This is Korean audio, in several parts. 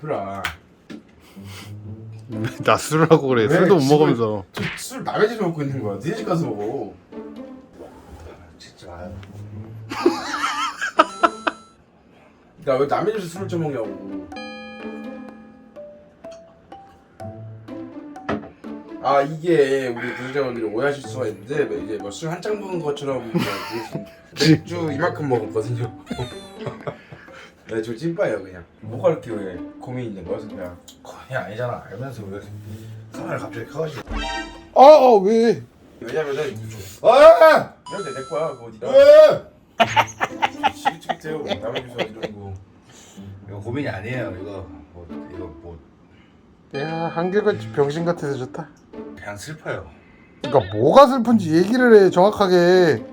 지프라. 나 술을 하고 그래. 왜 술도 못 먹으면서. 저술 남의 집에 먹고 있는 거야. 니네 집 가서 먹어. 진짜. 나 왜 남의 집에서 술을 좀 먹냐고. 아 이게 우리 구독자분들이 오해하실 수가 있는데 이제 뭐 술 한 잔 먹은 것처럼 그냥 보이신- 맥주 이만큼 먹었거든요. 네, 저 찐빠예요 그냥. 뭐가 이렇게 왜 고민 있는 거야, 그냥. 거의 아니잖아. 알면서 왜 카메라 갑자기 켜가지고. 아, 아 왜? 왜냐면은 아! 이런 데 내 거야 그거 니가 왜? 지긋지긋해요 남의 집에서 이런 거. 이거 고민이 아니에요. 이거 뭐 이거 뭐 야 한결같이 병신 같아서 좋다. 그냥 슬퍼요. 그러니까 뭐가 슬픈지 얘기를 해 정확하게.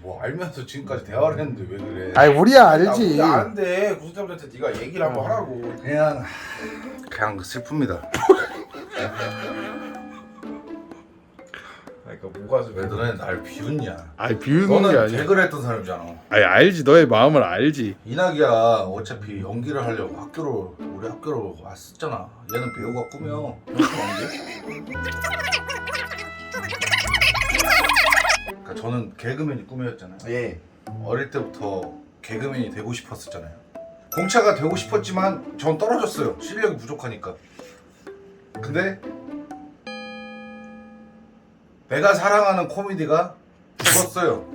뭐 알면서 지금까지 대화를 했는데 왜 그래? 아이 우리야 알지. 나 아는데 구독자분한테 네가 얘기를 한번 하라고. 그냥 그냥 슬픕니다. 그러니까 뭐가 왜 너네 날 비웃냐? 아이 비웃는 게 너는 아니야. 개그를 했던 사람이잖아. 아니 알지 너의 마음을 알지. 이낙이야 어차피 연기를 하려고 학교로 우리 학교로 왔었잖아. 얘는 배우가 꾸며. 무슨 연기? 그러니까 저는 개그맨이 꿈이었잖아요. 예. 어릴 때부터 개그맨이 되고 싶었었잖아요. 공차가 되고 싶었지만 전 떨어졌어요. 실력이 부족하니까. 근데 내가 사랑하는 코미디가 죽었어요.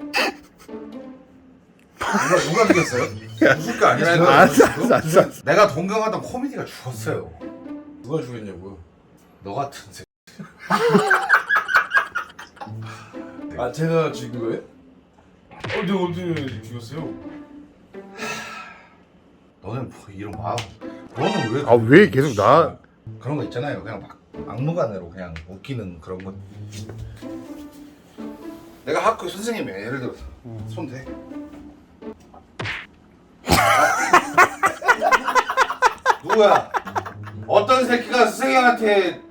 누가 누가 이겼어요? 죽을 게 아니라니까. 알았어, 알았어, 알았어, 알았어. 내가 동경하던 코미디가 죽었어요. 누가 죽였냐고. 너 같은 새. 아 제가 죽인 거예요? 어디 어디 죽였어요? 너는 뭐 이런 마음. 너는 왜? 아 왜 계속 나? 그런 거 있잖아요. 그냥 막 막무가내로 그냥 웃기는 그런 거. 내가 학교 선생님이야. 예를 들어서 손 대. 누구야? 어떤 새끼가 선생님한테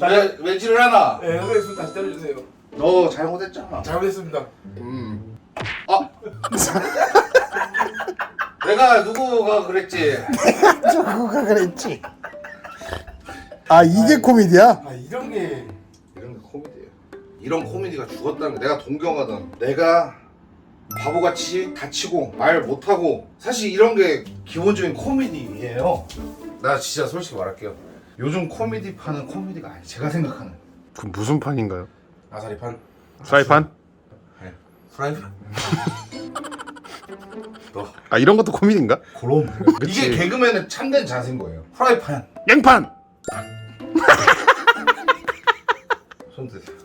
왜, 외지를 하나? 네 선생님 손 다시 때려주세요. 너 잘못했잖아. 잘못했습니다. 음. 내가 누구가 그랬지? 누가 그랬지? 아 이게 코미디야? 아 이런 게 이런 게 코미디예요. 이런 코미디가 죽었다는 게 내가 동경하던 내가 바보같이 다치고 말 못하고 사실 이런 게 기본적인 코미디예요. 나 진짜 솔직히 말할게요. 요즘 코미디 파는 코미디가 아니 제가 생각하는 그 무슨 판인가요? 아사리판. 프라이판? 네. 프라이팬. 너 아 이런 것도 코미디인가? 그럼 그치. 이게 개그맨의 참된 자세인 거예요. 프라이팬. 깽판! 손 드세요.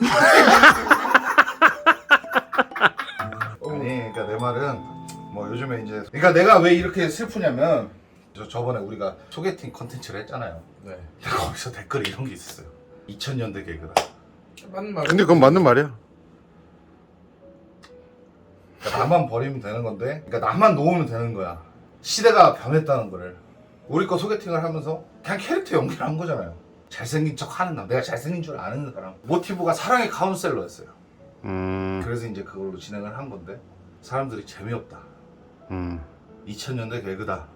아니, 그러니까 내 말은 뭐 요즘에 이제 그러니까 내가 왜 이렇게 슬프냐면 저 저번에 우리가 소개팅 컨텐츠를 했잖아요. 네. 근데 거기서 댓글에 이런 게 있었어요. 2000년대 개그다. 맞는 말. 근데 그건 맞는 말이야. 그러니까 나만 버리면 되는 건데, 그러니까 나만 놓으면 되는 거야. 시대가 변했다는 거를. 우리 거 소개팅을 하면서 그냥 캐릭터 연기를 한 거잖아요. 잘생긴 척 하는 남, 내가 잘생긴 줄 아는 사람. 모티브가 사랑의 카운셀러였어요. 음. 그래서 이제 그걸로 진행을 한 건데 사람들이 재미없다. 음. 2000년대 개그다.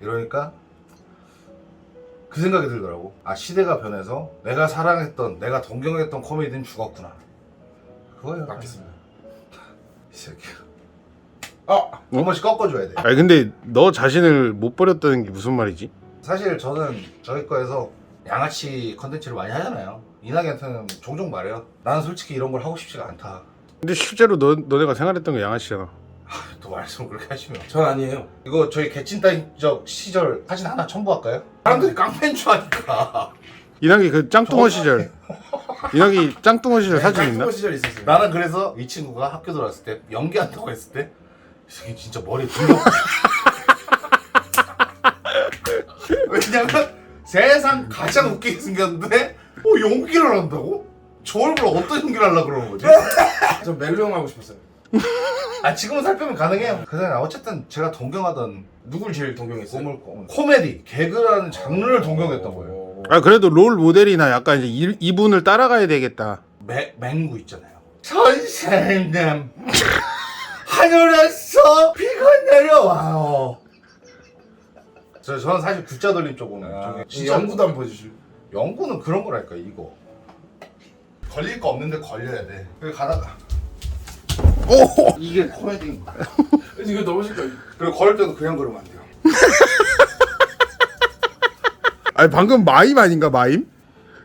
이러니까 그 생각이 들더라고. 아 시대가 변해서 내가 사랑했던, 내가 동경했던 코미디는 죽었구나. 그거예요. 맞겠습니다. 이 새끼. 아한 번씩 꺾어줘야 돼. 아니 근데 너 자신을 못 버렸다는 게 무슨 말이지? 사실 저는 저희 거에서 양아치 컨텐츠를 많이 하잖아요. 이낙연한테는 종종 말해요. 나는 솔직히 이런 걸 하고 싶지가 않다. 근데 실제로 너 너네가 생활했던 게 양아치잖아. 또 말씀을 그렇게 하시면 전 아니에요. 이거 저희 개친다인적 시절 사진 하나 첨부할까요? 사람들이 깡패인 줄 아니까 이낙이 그 짱뚱어 시절. 이낙이 짱뚱어 시절 사진 있나? 깡통 시절 있었어요. 나는 그래서 이 친구가 학교 들어왔을 때 연기한다고 했을 때 이 새끼 진짜 머리 둥겨 왜냐면 세상 가장 웃기게 생겼는데 어 연기를 한다고? 저 얼굴 어떤 연기를 하려고 그러는 거지? 전 멜로 형 하고 싶었어요. 아 지금은 살 빼면 가능해요 그래 어쨌든 제가 동경하던 누굴 제일 동경했어요? 꿔 코미디 개그라는 장르를 동경했던 거예요 어, 아 그래도 롤 모델이나 약간 이제 이, 이분을 따라가야 되겠다. 맹, 맹구 있잖아요. 선생님, 하늘에서 비가 내려와요. 저 저는 사실 굿자 돌림 쪽은 아, 저기 진짜 연구도 한번 보여주실 연구는 그런 거라니까 이거 걸릴 거 없는데 걸려야 돼. 그리고 가다가 오 이게 코미디인 거야. 이거 넘어질까? 그리고 걸을 때도 그냥 걸으면 안 돼요. 아니 방금 마임 아닌가 마임?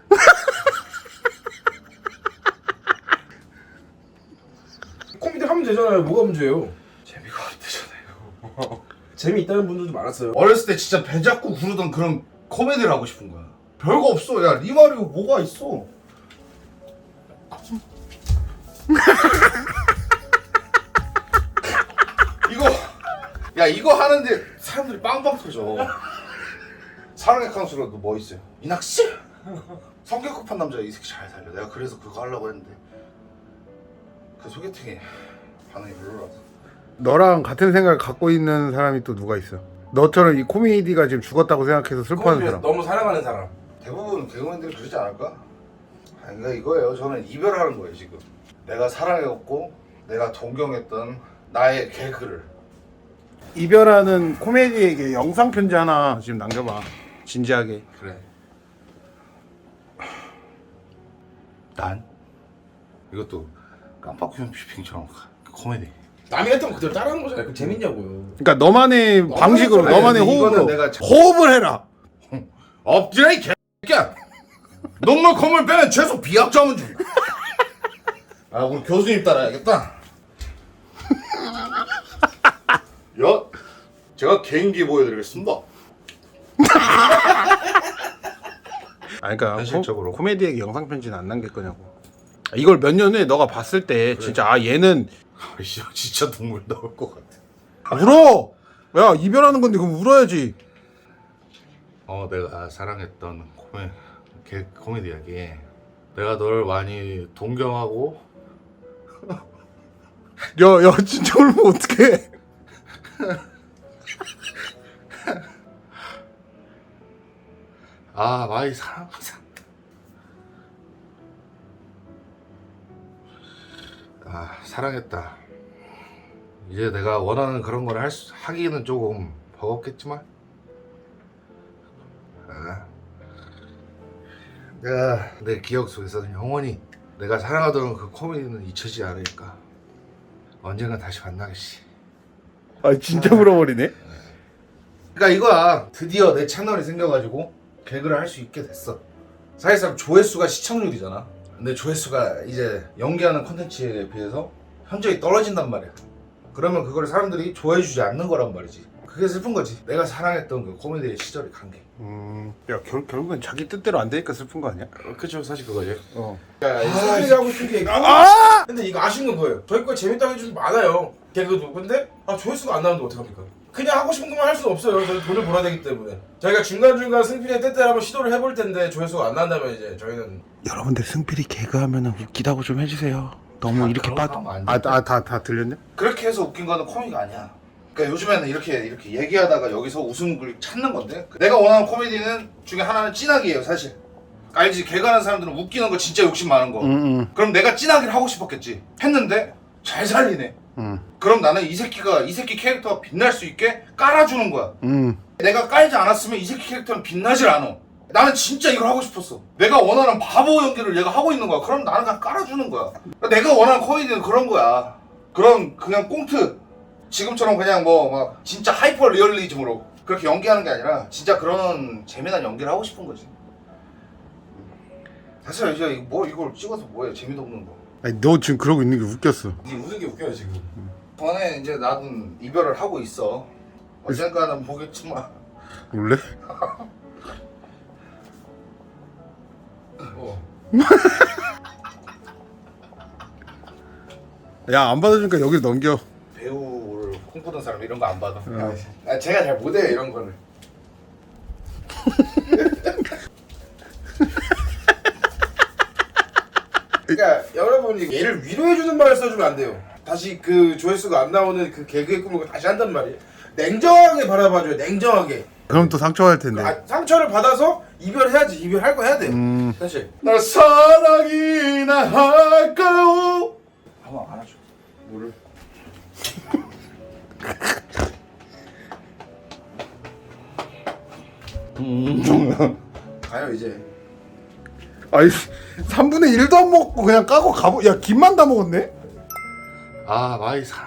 코미디 하면 되잖아요. 뭐가 문제예요? 재미가 없대잖아요. 재미 있다는 분들도 많았어요. 어렸을 때 진짜 배 잡고 구르던 그런 코미디를 하고 싶은 거야. 별거 없어. 야 리마리오 뭐가 있어? 이거 야 이거 하는데 사람들이 빵빵 터져. 사랑의 칸수라도 뭐 있어요? 이낙씨? 성격 급한 남자 이 새끼 잘 살려. 내가 그래서 그거 하려고 했는데 그 소개팅에 반응이 별로라서. 너랑 같은 생각을 갖고 있는 사람이 또 누가 있어? 너처럼 이 코미디가 지금 죽었다고 생각해서 슬퍼하는 사람. 너무 사랑하는 사람. 대부분 개그맨들이 그러지 않을까? 아니 그러니까 이거예요. 저는 이별하는 거예요 지금. 내가 사랑해왔고 내가 동경했던 나의 개그를 이별하는 코미디에게 영상 편지 하나 지금 남겨봐. 진지하게. 그래. 난 이것도 깜빡이면 피핑처럼 코미디. 남이 했던 거 그대로 따라하는 거잖아요. 그 재밌냐고요. 그러니까 너만의 방식으로 아니, 너만의 근데 이거는 호흡으로 내가 자- 호흡을 해라. 엎드려 이 개새끼야. 녹물 콧물 빼면 최소 비약점은 준다. 아 우리 교수님 따라야겠다. 여 제가 개인기 보여드리겠습니다. 아니 그러니까 현실적으로. 코, 코미디에게 영상 편지는 안 남길 거냐고. 이걸 몇 년 후에 너가 봤을 때 진짜 아 얘는 아이씨 진짜 눈물 나올 것 같아. 울어. 야 이별하는 건데 그럼 울어야지. 어 내가 사랑했던 코메 개, 코미디 이야기 내가 널 많이 동경하고 야 야 진짜 울면 어떡해. 아 많이 사랑하자 아 사랑했다. 이제 내가 원하는 그런 걸 할 수, 하기는 조금 버겁겠지만. 아, 내가 내 기억 속에서는 영원히 내가 사랑하던 그 코미디는 잊혀지지 않으니까 언젠가 다시 만나겠지 아 진짜 울어버리네. 그러니까 이거야 드디어 내 채널이 생겨가지고 개그를 할 수 있게 됐어 사실상 조회수가 시청률이잖아 근데 조회수가 이제 연기하는 컨텐츠에 비해서 현저히 떨어진단 말이야 그러면 그걸 사람들이 좋아해주지 않는 거란 말이지 그게 슬픈 거지 내가 사랑했던 그 코미디의 시절이 간 게 음, 야 결, 결국엔 자기 뜻대로 안 되니까 슬픈 거 아니야? 그쵸 사실 그거죠. 어. 그러니까 승민이 하고 싶은 게 아! 근데 이거 아쉬운 건 뭐예요? 저희 거 재밌다고 해주는 분 많아요. 개그도. 근데 아 조회수가 안 나오는데 어떡합니까? 그냥 하고 싶은 것만 할 수는 없어요. 저희 돈을 벌어야 되기 때문에. 저희가 중간중간 승필이의 때때로 한번 시도를 해볼 텐데 조회수가 안 나온다면 이제 저희는 여러분들 승필이 개그하면 웃기다고 좀 해주세요. 너무 이렇게 그런 빠져. 안 아, 돼. 아, 다, 다 들렸냐? 그렇게 해서 웃긴 거는 코미디가 아니야 그러니까 요즘에는 이렇게 이렇게 얘기하다가 여기서 웃음을 찾는 건데 내가 원하는 코미디는 중에 하나는 찐하기예요 사실 알지 개그하는 사람들은 웃기는 거 진짜 욕심 많은 거 응, 응, 그럼 내가 찐하기를 하고 싶었겠지. 했는데 잘 살리네. 응, 그럼 나는 이 새끼가 이 새끼 캐릭터가 빛날 수 있게 깔아주는 거야. 응. 내가 깔지 않았으면 이 새끼 캐릭터는 빛나질 않아. 나는 진짜 이걸 하고 싶었어. 내가 원하는 바보 연기를 얘가 하고 있는 거야. 그럼 나는 그냥 깔아주는 거야. 내가 원하는 코미디는 그런 거야. 그런 그냥 꽁트. 지금처럼 그냥 뭐 막 진짜 하이퍼 리얼리즘으로 그렇게 연기하는 게 아니라 진짜 그런 재미난 연기를 하고 싶은 거지. 사실 이제 뭐 이걸 찍어서 뭐해 재미도 없는 거. 아니, 너 지금 그러고 있는 게 웃겼어. 이게 웃는 게 웃겨요 지금. 전에 이제 나는 이별을 하고 있어. 언젠가는 보겠지만 울래? 어. 야, 안 받아주니까 여기 넘겨. 배우를 꿈꾸던 사람 이런 거 안 받아. 어. 아, 제가 잘 못해요 이런 거를. 그러니까 여러분이 얘를 위로해주는 말을 써주면 안 돼요. 다시 그 조회수가 안 나오는 그 개그의 꿈을 다시 한단 말이에요. 냉정하게 바라봐줘요. 냉정하게. 그럼 또 상처할 텐데. 아, 상처를 받아서 이별해야지. 이별할 거 해야 돼. 음. 사실. 날 사랑이나 할까요? 한번 안아줘. 뭐를? 음. 가요 이제. 아이 3분의 1도 안 먹고 그냥 까고 가보 야 김만 다 먹었네? 아 많이 사, 사